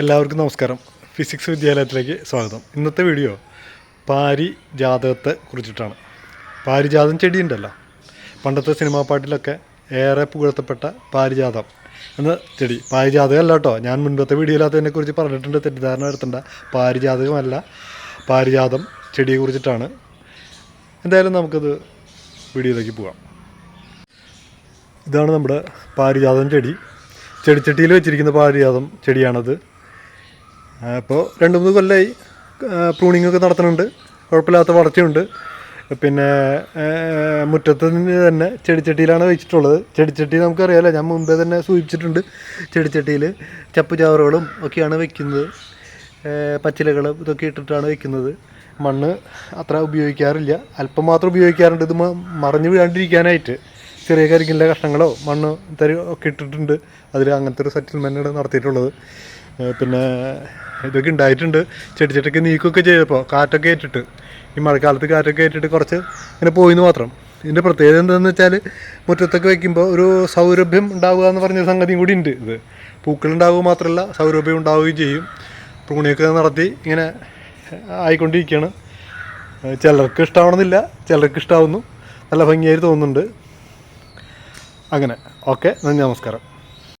എല്ലാവർക്കും നമസ്കാരം. ഫിസിക്സ് വിദ്യാലയത്തിലേക്ക് സ്വാഗതം. ഇന്നത്തെ വീഡിയോ പാരിജാതകത്തെ കുറിച്ചിട്ടാണ്. പാരിജാതം ചെടിയുണ്ടല്ലോ. പണ്ടത്തെ സിനിമാ പാട്ടിലൊക്കെ ഏറെ പുകഴ്ത്തപ്പെട്ട പാരിജാതം എന്ന ചെടി. പാരിജാതകം അല്ല കേട്ടോ ഞാൻ മുൻപത്തെ വീഡിയോയിലതിനെ കുറിച്ച് പറഞ്ഞിട്ടുണ്ട്. തെറ്റിദ്ധാരണ വരുത്തേണ്ട. പാരിജാതകമല്ല. പാരിജാതം ചെടിയെ കുറിച്ചിട്ടാണ് എന്തായാലും നമുക്കത് വീഡിയോയിലേക്ക് പോകാം. ഇതാണ് നമ്മുടെ പാരിജാതം ചെടി. ചെടിച്ചട്ടിയിൽ വെച്ചിരിക്കുന്ന പാരിജാതം ചെടിയാണത്. അപ്പോൾ രണ്ട് മൂന്ന് കൊല്ലമായി പ്രൂണിംഗ് ഒക്കെ നടത്തുന്നുണ്ട്. കുഴപ്പമില്ലാത്ത വളർച്ചയുണ്ട്. പിന്നെ മുറ്റത്ത് നിന്ന് തന്നെ ചെടിച്ചട്ടിയിലാണ് വെച്ചിട്ടുള്ളത്. ചെടിച്ചട്ടി നമുക്കറിയാമല്ലോ ഞാൻ മുമ്പേ തന്നെ സൂചിപ്പിച്ചിട്ടുണ്ട്. ചെടിച്ചട്ടിയിൽ ചപ്പ് ചാവറുകളും ഒക്കെയാണ് വെക്കുന്നത്. പച്ചിലകളും ഇതൊക്കെ ഇട്ടിട്ടാണ് വെക്കുന്നത്. മണ്ണ് അത്ര ഉപയോഗിക്കാറില്ല. അല്പം മാത്രം ഉപയോഗിക്കാറുണ്ട്. ഇത് മറിഞ്ഞു വീഴാണ്ടിരിക്കാനായിട്ട്. ചെറിയ കരിക്കിന്റെ കഷ്ണങ്ങളോ മണ്ണ് തരി ഒക്കെ ഇട്ടിട്ടുണ്ട്. അതിൽ അങ്ങനത്തെ ഒരു സെറ്റിൽമെന്റാണ് നടത്തിയിട്ടുള്ളത്. പിന്നെ ഇതൊക്കെ ഉണ്ടായിട്ടുണ്ട്. ചെടി ചെട്ടൊക്കെ നീക്കുകയൊക്കെ ചെയ്തപ്പോൾ കാറ്റൊക്കെ ഏറ്റിട്ട് ഈ മഴക്കാലത്ത് കാറ്റൊക്കെ ഏറ്റിട്ട് കുറച്ച് ഇങ്ങനെ പോയിന്ന് മാത്രം. ഇതിന്റെ പ്രത്യേകത എന്താണെന്ന് വെച്ചാൽ മുറ്റത്തൊക്കെ വയ്ക്കുമ്പോൾ ഒരു സൗരഭ്യം ഉണ്ടാവുക എന്ന് പറഞ്ഞ സംഗതിയും കൂടി ഉണ്ട് ഇത്. പൂക്കൾ ഉണ്ടാവുക മാത്രമല്ല സൗരഭ്യം ഉണ്ടാവുകയും ചെയ്യും. പ്രൂണിയൊക്കെ നടത്തി ഇങ്ങനെ ആയിക്കൊണ്ടിരിക്കുകയാണ് ചിലർക്ക് ഇഷ്ടമാവണമെന്നില്ല ചിലർക്ക് ഇഷ്ടമാവുന്നു നല്ല ഭംഗിയായി തോന്നുന്നുണ്ട്. അങ്ങനെ. ഓക്കെ നന്ദി നമസ്കാരം.